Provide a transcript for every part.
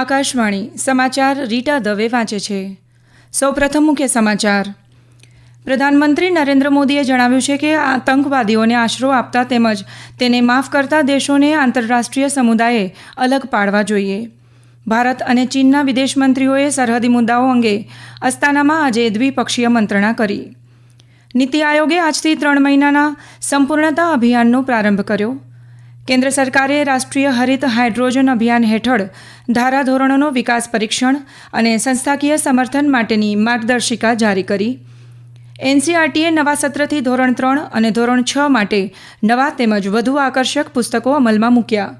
આકાશવાણી, સમાચાર રીટા દવે વાંચે છે. સૌપ્રથમ મુખ્ય સમાચાર. પ્રધાનમંત્રી નરેન્દ્ર મોદીએ જણાવ્યું છે કે આતંકવાદીઓને આશરો આપતા તેમજ તેને માફ કરતા દેશોને આંતરરાષ્ટ્રીય સમુદાયે અલગ પાડવા જોઈએ. ભારત અને ચીનના વિદેશ મંત્રીઓએ સરહદી મુદ્દાઓ અંગે અસ્તાનામાં આજે દ્વિપક્ષીય મંત્રણા કરી. નીતિ આયોગે આજથી ત્રણ મહિનાના સંપૂર્ણતા અભિયાનનો પ્રારંભ કર્યો. કેન્દ્ર સરકારે રાષ્ટ્રીય હરિત હાઇડ્રોજન અભિયાન હેઠળ ધારાધોરણોનો વિકાસ પરીક્ષણ અને સંસ્થાકીય સમર્થન માટેની માર્ગદર્શિકા જારી કરી. એનસીઆરટીએ નવા સત્રથી ધોરણ ત્રણ અને ધોરણ છ માટે નવા તેમજ વધુ આકર્ષક પુસ્તકો અમલમાં મૂક્યા.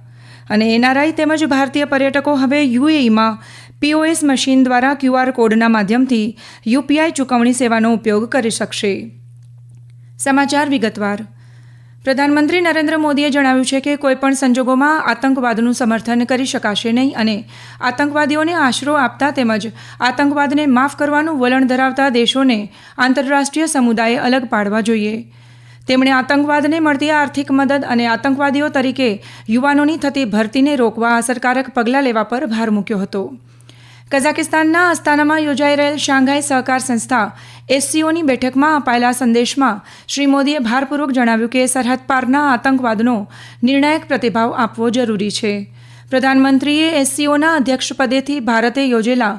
અને એનઆરઆઈ તેમજ ભારતીય પર્યટકો હવે યુએઈમાં પીઓએસ મશીન દ્વારા ક્યુઆર કોડના માધ્યમથી યુપીઆઈ ચૂકવણી સેવાનો ઉપયોગ કરી શકશે. સમાચાર વિગતવાર. પ્રધાનમંત્રી નરેન્દ્ર મોદીએ જણાવ્યું છે કે કોઈપણ સંજોગોમાં આતંકવાદનું સમર્થન કરી શકાશે નહીં અને આતંકવાદીઓને આશરો આપતા તેમજ આતંકવાદને માફ કરવાનું વલણ ધરાવતા દેશોને આંતરરાષ્ટ્રીય સમુદાયે અલગ પાડવા જોઈએ. તેમણે આતંકવાદને મળતી આર્થિક મદદ અને આતંકવાદીઓ તરીકે યુવાનોની થતી ભરતીને રોકવા અસરકારક પગલાં લેવા પર ભાર મૂક્યો હતો. કઝાકિસ્તાનના અસ્તાનામાં યોજાઈ રહેલ શાંઘાઈ સહકાર સંસ્થા એસસીઓની બેઠકમાં અપાયેલા સંદેશમાં શ્રી મોદીએ ભારપૂર્વક જણાવ્યું કે સરહદ પારના આતંકવાદનો નિર્ણાયક પ્રતિભાવ આપવો જરૂરી છે. પ્રધાનમંત્રીએ એસસીઓના અધ્યક્ષપદેથી ભારતે યોજેલા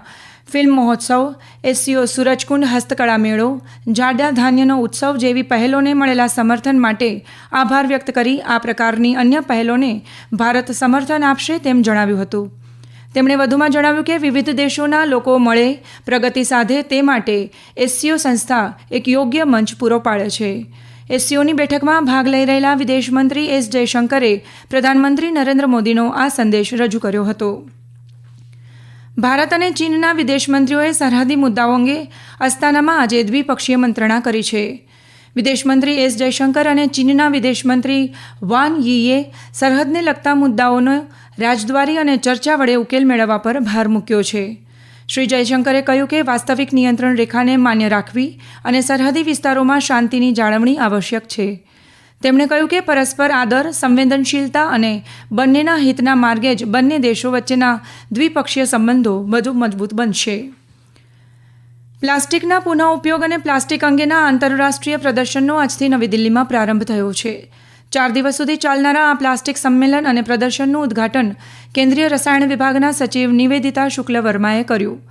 ફિલ્મ મહોત્સવ, એસસીઓ સૂરજકુંડ હસ્તકળા મેળો, જાડા ધાન્યનો ઉત્સવ જેવી પહેલોને મળેલા સમર્થન માટે આભાર વ્યક્ત કરી આ પ્રકારની અન્ય પહેલોને ભારત સમર્થન આપશે તેમ જણાવ્યું હતું. તેમણે વધુમાં જણાવ્યું કે વિવિધ દેશોના લોકો મળે પ્રગતિ સાધે તે માટે એસસીઓ સંસ્થા એક યોગ્ય મંચ પૂરો પાડે છે. એસસીઓની બેઠકમાં ભાગ લઈ રહેલા વિદેશમંત્રી એસ જયશંકરે પ્રધાનમંત્રી નરેન્દ્ર મોદીનો આ સંદેશ રજૂ કર્યો હતો. ભારત અને ચીનના વિદેશ મંત્રીઓએ સરહદી મુદ્દાઓ અંગે અસ્તાનામાં આજે દ્વિપક્ષીય મંત્રણા કરી છે. વિદેશમંત્રી એસ જયશંકર અને ચીનના વિદેશમંત્રી વાન યીએ સરહદને લગતા મુદ્દાઓનો રાજદ્વારી અને ચર્ચા વડે ઉકેલ મેળવવા પર ભાર મૂક્યો છે. શ્રી જયશંકરે કહ્યું કે વાસ્તવિક નિયંત્રણ રેખાને માન્ય રાખવી અને સરહદી વિસ્તારોમાં શાંતિની જાળવણી આવશ્યક છે. તેમણે કહ્યું કે પરસ્પર આદર, સંવેદનશીલતા અને બંનેના હિતના માર્ગે જ બંને દેશો વચ્ચેના દ્વિપક્ષીય સંબંધો વધુ મજબૂત બનશે. પ્લાસ્ટિકના પુનઃ ઉપયોગ અને પ્લાસ્ટિક અંગેના આંતરરાષ્ટ્રીય પ્રદર્શનનો આજથી નવી દિલ્હીમાં પ્રારંભ થયો છે. ચાર દિવસ સુધી ચાલનારા આ પ્લાસ્ટિક સંમેલન અને પ્રદર્શનનું ઉદ્ઘાટન કેન્દ્રીય રસાયણ વિભાગના સચિવ નિવેદિતા શુક્લ વર્માએ કર્યું.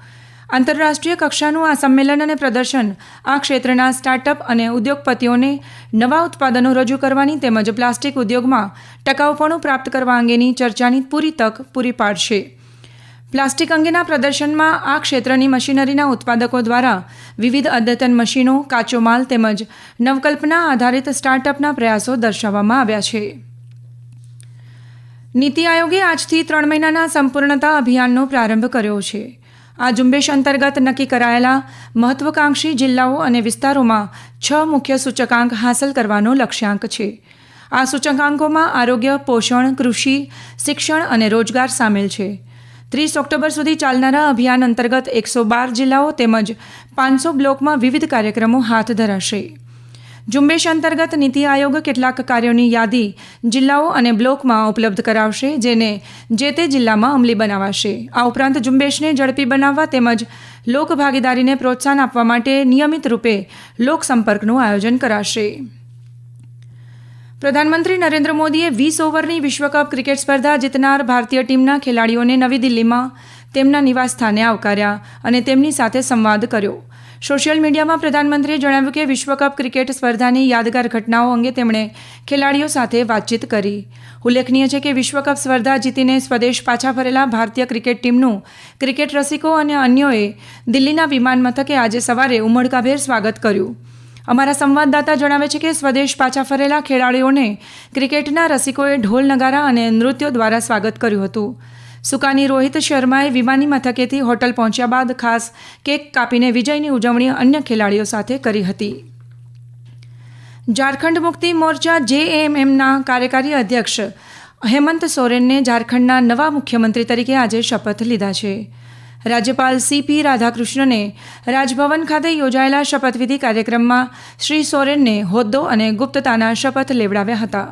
આંતરરાષ્ટ્રીય કક્ષાનું આ સંમેલન અને પ્રદર્શન આ ક્ષેત્રના સ્ટાર્ટઅપ અને ઉદ્યોગપતિઓને નવા ઉત્પાદનો રજૂ કરવાની તેમજ પ્લાસ્ટિક ઉદ્યોગમાં ટકાઉપણું પ્રાપ્ત કરવા અંગેની ચર્ચાની પૂરી તક પૂરી પાડશે. પ્લાસ્ટિક અંગેના પ્રદર્શનમાં આ ક્ષેત્રની મશીનરીના ઉત્પાદકો દ્વારા વિવિધ અદ્યતન મશીનો, કાચો માલ તેમજ નવકલ્પના આધારિત સ્ટાર્ટઅપના પ્રયાસો દર્શાવવામાં આવ્યા છે. નીતિ આયોગે આજથી ત્રણ મહિનાના સંપૂર્ણતા અભિયાનનો પ્રારંભ કર્યો છે. આ ઝુંબેશ અંતર્ગત નક્કી કરાયેલા મહત્વકાંક્ષી જિલ્લાઓ અને વિસ્તારોમાં છ મુખ્ય સૂચકાંક હાંસલ કરવાનો લક્ષ્યાંક છે. આ સૂચકાંકોમાં આરોગ્ય, પોષણ, કૃષિ, શિક્ષણ અને રોજગાર સામેલ છે. ત્રીસ ઓક્ટોબર સુધી ચાલનારા અભિયાન અંતર્ગત એકસો બાર જિલ્લાઓ તેમજ પાંચસો બ્લોકમાં વિવિધ કાર્યક્રમો હાથ ધરાશે. ઝુંબેશ અંતર્ગત નીતિ આયોગ કેટલાક કાર્યોની યાદી જિલ્લાઓ અને બ્લોકમાં ઉપલબ્ધ કરાવશે, જેને જે તે જિલ્લામાં અમલી બનાવાશે. આ ઉપરાંત ઝુંબેશને ઝડપી બનાવવા તેમજ લોકભાગીદારીને પ્રોત્સાહન આપવા માટે નિયમિત રૂપે લોકસંપર્કનું આયોજન કરાશે. પ્રધાનમંત્રી નરેન્દ્ર મોદીએ વીસ ઓવરની વિશ્વકપ ક્રિકેટ સ્પર્ધા જીતનાર ભારતીય ટીમના ખેલાડીઓને નવી દિલ્હીમાં તેમના નિવાસસ્થાને આવકાર્યા અને તેમની સાથે સંવાદ કર્યો. સોશિયલ મીડિયામાં પ્રધાનમંત્રીએ જણાવ્યું કે વિશ્વકપ ક્રિકેટ સ્પર્ધાની યાદગાર ઘટનાઓ અંગે તેમણે ખેલાડીઓ સાથે વાતચીત કરી. ઉલ્લેખનીય છે કે વિશ્વકપ સ્પર્ધા જીતીને સ્વદેશ પાછા ફરેલા ભારતીય ક્રિકેટ ટીમનું ક્રિકેટ રસિકો અને અન્યોએ દિલ્હીના વિમાન મથકે આજે સવારે ઉમળકાભેર સ્વાગત કર્યું. અમારા સંવાદદાતા જણાવે છે કે સ્વદેશ પાછા ફરેલા ખેલાડીઓને ક્રિકેટના રસિકોએ ઢોલ નગારા અને નૃત્યો દ્વારા સ્વાગત કર્યું હતું. સુકાની રોહિત શર્માએ વિમાની મથકેથી હોટલ પહોંચ્યા બાદ ખાસ કેક કાપીને વિજયની ઉજવણી અન્ય ખેલાડીઓ સાથે કરી હતી. ઝારખંડ મુક્તિ મોરચા જેએમએમના કાર્યકારી અધ્યક્ષ હેમંત સોરેનને ઝારખંડના નવા મુખ્યમંત્રી તરીકે આજે શપથ લીધા છે. રાજ્યપાલ સીપી રાધાકૃષ્ણને રાજભવન ખાતે યોજાયેલા શપથવિધિ કાર્યક્રમમાં શ્રી સોરેનને હોદ્દો અને ગુપ્તતાના શપથ લેવડાવ્યા હતા.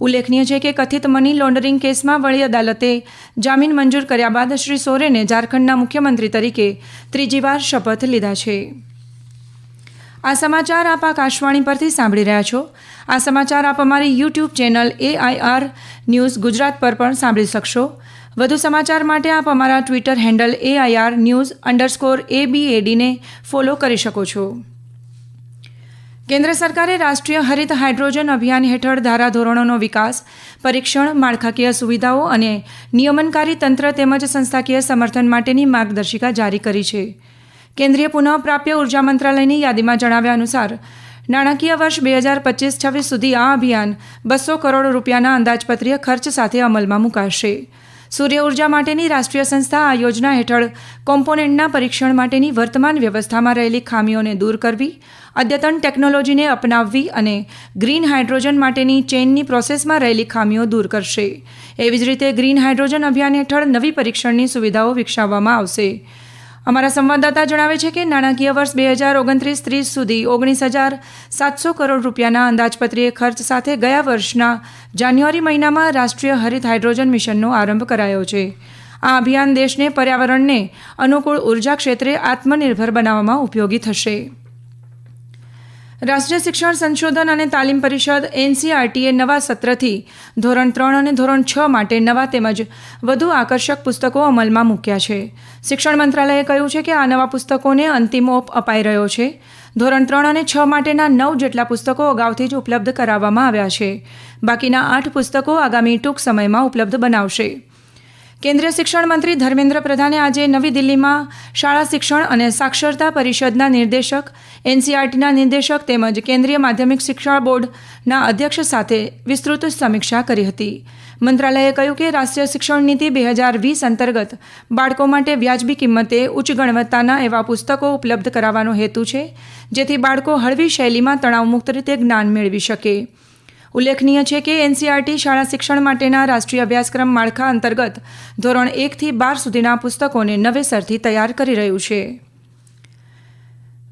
ઉલ્લેખનીય છે કે કથિત મની લોન્ડરિંગ કેસમાં વડી અદાલતે જામીન મંજૂર કર્યા બાદ શ્રી સોરેને ઝારખંડના મુખ્યમંત્રી તરીકે ત્રીજીવાર શપથ લીધા છે. આ સમાચાર આપ આકાશવાણી પરથી સાંભળી રહ્યા છો. આ સમાચાર આપ અમારી YouTube channel AIR news Gujarat પર પણ સાંભળી શકશો. વધુ સમાચાર માટે આપ અમારા Twitter handle AIR news underscore એબીએડીને follow કરી શકો છો. કેન્દ્ર સરકારે રાષ્ટ્રીય હરિત હાઇડ્રોજન અભિયાન હેઠળ ધારાધોરણોનો વિકાસ, પરીક્ષણ, માળખાકીય સુવિધાઓ અને નિયમનકારી તંત્ર તેમજ સંસ્થાકીય સમર્થન માટેની માર્ગદર્શિકા જારી કરી છે. કેન્દ્રીય પુનઃપ્રાપ્ય ઊર્જા મંત્રાલયની યાદીમાં જણાવ્યા અનુસાર, નાણાકીય વર્ષ બે હજાર પચીસ છવ્વીસ સુધી આ અભિયાન બસો કરોડ રૂપિયાના અંદાજપત્રીય ખર્ચ સાથે અમલમાં મુકાશે. સૂર્ય ઊર્જા માટેની રાષ્ટ્રીય સંસ્થા આ યોજના હેઠળ કોમ્પોનેન્ટના પરીક્ષણ માટેની વર્તમાન વ્યવસ્થામાં રહેલી ખામીઓને દૂર કરવી, અદ્યતન ટેકનોલોજીને અપનાવવી અને ગ્રીન હાઇડ્રોજન માટેની ચેઇનની પ્રોસેસમાં રહેલી ખામીઓ દૂર કરશે. એવી જ રીતે ગ્રીન હાઇડ્રોજન અભિયાન હેઠળ નવી પરીક્ષણની સુવિધાઓ વિકસાવવામાં આવશે. અમારા સંવાદદાતા જણાવે છે કે નાણાકીય વર્ષ બે હજાર ઓગણત્રીસ ત્રીસ સુધી ઓગણીસ હજાર સાતસો કરોડ રૂપિયાના અંદાજપત્રીય ખર્ચ સાથે ગયા વર્ષના જાન્યુઆરી મહિનામાં રાષ્ટ્રીય હરિત હાઇડ્રોજન મિશનનો આરંભ કરાયો છે. આ અભિયાન દેશને પર્યાવરણને અનુકૂળ ઊર્જા ક્ષેત્રે આત્મનિર્ભર બનાવવામાં ઉપયોગી થશે. રાષ્ટ્રીય શિક્ષણ સંશોધન અને તાલીમ પરિષદ એનસીઆરટીએ નવા સત્રથી ધોરણ ત્રણ અને ધોરણ છ માટે નવા તેમજ વધુ આકર્ષક પુસ્તકો અમલમાં મૂક્યા છે. શિક્ષણ મંત્રાલયે કહ્યું છે કે આ નવા પુસ્તકોને અંતિમ ઓપ અપાઈ રહ્યો છે. ધોરણ ત્રણ અને છ માટેના નવ જેટલા પુસ્તકો અગાઉથી જ ઉપલબ્ધ કરાવવામાં આવ્યા છે. બાકીના આઠ પુસ્તકો આગામી ટૂંક સમયમાં ઉપલબ્ધ બનાવશે. કેન્દ્રીય શિક્ષણ મંત્રી ધર્મેન્દ્ર પ્રધાને આજે નવી દિલ્હીમાં શાળા શિક્ષણ અને સાક્ષરતા પરિષદના નિર્દેશક, એનસીઆરટીના નિર્દેશક તેમજ કેન્દ્રીય માધ્યમિક શિક્ષણ બોર્ડના અધ્યક્ષ સાથે વિસ્તૃત સમીક્ષા કરી હતી. મંત્રાલયે કહ્યું કે રાષ્ટ્રીય શિક્ષણ નીતિ બે હજાર વીસ અંતર્ગત બાળકો માટે વ્યાજબી કિંમતે ઉચ્ચ ગુણવત્તાના એવા પુસ્તકો ઉપલબ્ધ કરાવવાનો હેતુ છે, જેથી બાળકો હળવી શૈલીમાં તણાવમુક્ત રીતે જ્ઞાન મેળવી શકે. ઉલ્લેખનીય છે કે એનસીઆરટી શાળા શિક્ષણ માટેના રાષ્ટ્રીય અભ્યાસક્રમ માળખા અંતર્ગત ધોરણ એકથી બાર સુધીના પુસ્તકોને નવેસરથી તૈયાર કરી રહ્યું છે.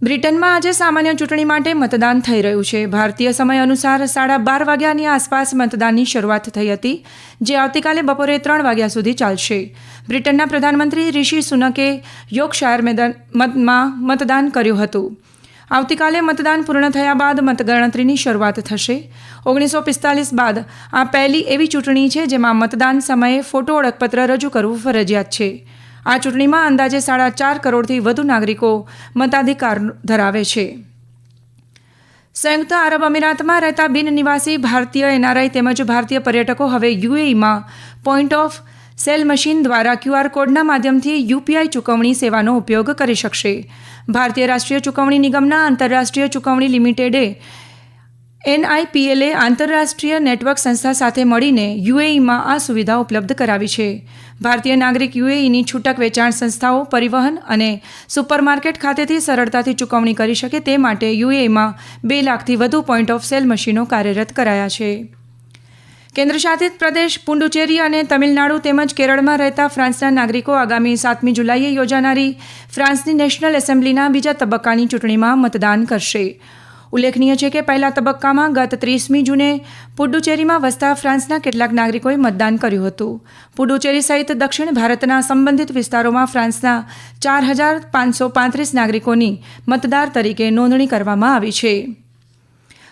બ્રિટનમાં આજે સામાન્ય ચૂંટણી માટે મતદાન થઈ રહ્યું છે. ભારતીય સમય અનુસાર સાડા બાર વાગ્યાની આસપાસ મતદાનની શરૂઆત થઈ હતી, જે આવતીકાલે બપોરે ત્રણ વાગ્યા સુધી ચાલશે. બ્રિટનના પ્રધાનમંત્રી રિશી સુનકે યોગશાયર મેદાનમાં મતદાન કર્યું હતું. આવતીકાલે મતદાન પૂર્ણ થયા બાદ મતગણતરીની શરૂઆત થશે. ઓગણીસો પિસ્તાલીસ બાદ આ પહેલી એવી ચૂંટણી છે જેમાં મતદાન સમયે ફોટો ઓળખપત્ર રજૂ કરવું ફરજિયાત છે. આ ચૂંટણીમાં અંદાજે સાડા ચાર કરોડથી વધુ નાગરિકો મતાધિકાર ધરાવે છે. સંયુક્ત આરબ અમીરાતમાં રહેતા બિન નિવાસી ભારતીય એનઆરઆઈ તેમજ ભારતીય પર્યટકો હવે યુએઈમાં પોઈન્ટ ઓફ સેલ મશીન દ્વારા ક્યુઆર કોડના માધ્યમથી યુપીઆઈ ચૂકવણી સેવાનો ઉપયોગ કરી શકશે. ભારતીય રાષ્ટ્રીય ચૂકવણી નિગમના આંતરરાષ્ટ્રીય ચૂકવણી લિમિટેડે એનઆઈપીએલે આંતરરાષ્ટ્રીય નેટવર્ક સંસ્થા સાથે મળીને યુએઈમાં આ સુવિધા ઉપલબ્ધ કરાવી છે. ભારતીય નાગરિક યુએઈની છૂટક વેચાણ સંસ્થાઓ, પરિવહન અને સુપરમાર્કેટ ખાતેથી સરળતાથી ચૂકવણી કરી શકે તે માટે યુએઈમાં બે લાખથી વધુ પોઈન્ટ ઓફ સેલ મશીનો કાર્યરત કરાયા છે. કેન્દ્રશાસિત પ્રદેશ પુડુચેરી અને તમિલનાડુ તેમજ કેરળમાં રહેતા ફ્રાન્સના નાગરિકો આગામી સાતમી જુલાઈએ યોજાનારી ફ્રાન્સની નેશનલ એસેમ્બલીના બીજા તબક્કાની ચૂંટણીમાં મતદાન કરશે. ઉલ્લેખનીય છે કે પહેલા તબક્કામાં ગત ત્રીસમી જૂને પુડુચેરીમાં વસતા ફ્રાન્સના કેટલાક નાગરિકોએ મતદાન કર્યું હતું. પુડુચેરી સહિત દક્ષિણ ભારતના સંબંધિત વિસ્તારોમાં ફ્રાન્સના ચાર હજાર પાંચસો પાંત્રીસ નાગરિકોની મતદાર તરીકે નોંધણી કરવામાં આવી છે.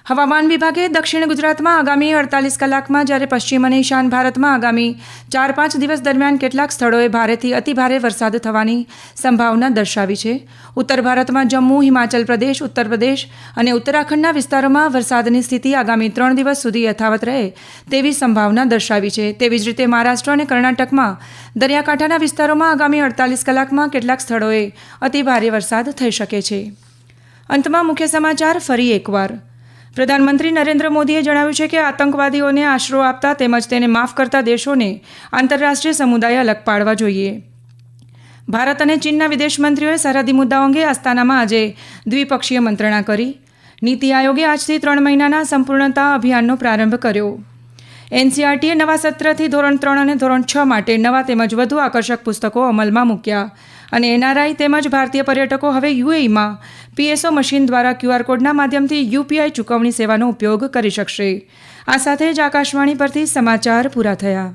હવામાન વિભાગે દક્ષિણ ગુજરાતમાં આગામી અડતાલીસ કલાકમાં જ્યારે પશ્ચિમ અને ઈશાન ભારતમાં આગામી ચાર પાંચ દિવસ દરમિયાન કેટલાક સ્થળોએ ભારેથી અતિભારે વરસાદ થવાની સંભાવના દર્શાવી છે. ઉત્તર ભારતમાં જમ્મુ, હિમાચલ પ્રદેશ, ઉત્તર પ્રદેશ અને ઉત્તરાખંડના વિસ્તારોમાં વરસાદની સ્થિતિ આગામી ત્રણ દિવસ સુધી યથાવત રહે તેવી સંભાવના દર્શાવી છે. તેવી જ રીતે મહારાષ્ટ્ર અને કર્ણાટકમાં દરિયાકાંઠાના વિસ્તારોમાં આગામી અડતાલીસ કલાકમાં કેટલાક સ્થળોએ અતિભારે વરસાદ થઈ શકે છે. અંતમાં મુખ્ય સમાચાર ફરી એકવાર. પ્રધાનમંત્રી નરેન્દ્ર મોદીએ જણાવ્યું છે કે આતંકવાદીઓને આશરો આપતા તેમજ તેને માફ કરતા દેશોને આંતરરાષ્ટ્રીય સમુદાય અલગ પાડવા જોઈએ. ભારત અને ચીનના વિદેશ મંત્રીઓએ સરહદી મુદ્દાઓ અંગે આસ્થાનામાં આજે દ્વિપક્ષીય મંત્રણા કરી. નીતિ આયોગે આજથી ત્રણ મહિનાના સંપૂર્ણતા અભિયાનનો પ્રારંભ કર્યો. એનસીઆરટીએ નવા સત્રથી ધોરણ ત્રણ અને ધોરણ છ માટે નવા તેમજ વધુ આકર્ષક પુસ્તકો અમલમાં મૂક્યા. અને એનઆરઆઈ તેમજ ભારતીય પર્યટકો હવે યુએઈમાં પીએસઓ મશીન દ્વારા ક્યુઆર કોડના માધ્યમથી યુપીઆઈ ચૂકવણી સેવાનો ઉપયોગ કરી શકશે. આ સાથે જ આકાશવાણી પરથી સમાચાર પૂરા થયા.